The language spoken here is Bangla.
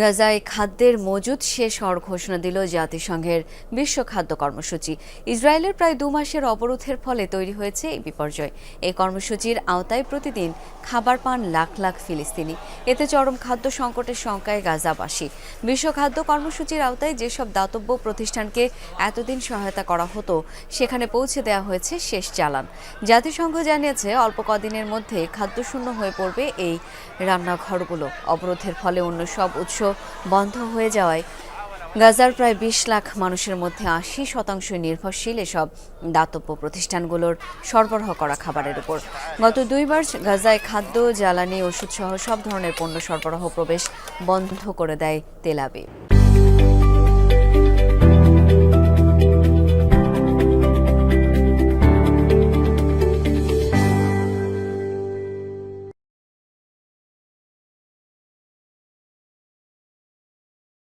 গাজায় খাদ্যের মজুদ শেষ হওয়ার ঘোষণা দিল জাতিসংঘের বিশ্ব খাদ্য কর্মসূচি। ইসরায়েলের প্রায় দু মাসের অবরোধের ফলে তৈরি হয়েছে এই বিপর্যয়। এই কর্মসূচির আওতায় প্রতিদিন খাবার পান লাখ লাখ ফিলিস্তিনি। এতে চরম খাদ্য সংকটের শঙ্কায় গাজাবাসী। বিশ্ব খাদ্য কর্মসূচির আওতায় যেসব দাতব্য প্রতিষ্ঠানকে এতদিন সহায়তা করা হতো, সেখানে পৌঁছে দেওয়া হয়েছে শেষ চালান। জাতিসংঘ জানিয়েছে, অল্প কদিনের মধ্যে খাদ্যশূন্য হয়ে পড়বে এই রান্নাঘরগুলো। অবরোধের ফলে অন্য সব উৎস বন্ধ হয়ে যাওয়ায় গাজার প্রায় বিশ লাখ মানুষের মধ্যে আশি শতাংশ নির্ভরশীল এসব দাতব্য প্রতিষ্ঠানগুলোর সরবরাহ করা খাবারের উপর। গত দুই মার্চ গাজায় খাদ্য, জ্বালানি ওষুধ সহ সব ধরনের পণ্য সরবরাহ প্রবেশ বন্ধ করে দেয় তেলাবিব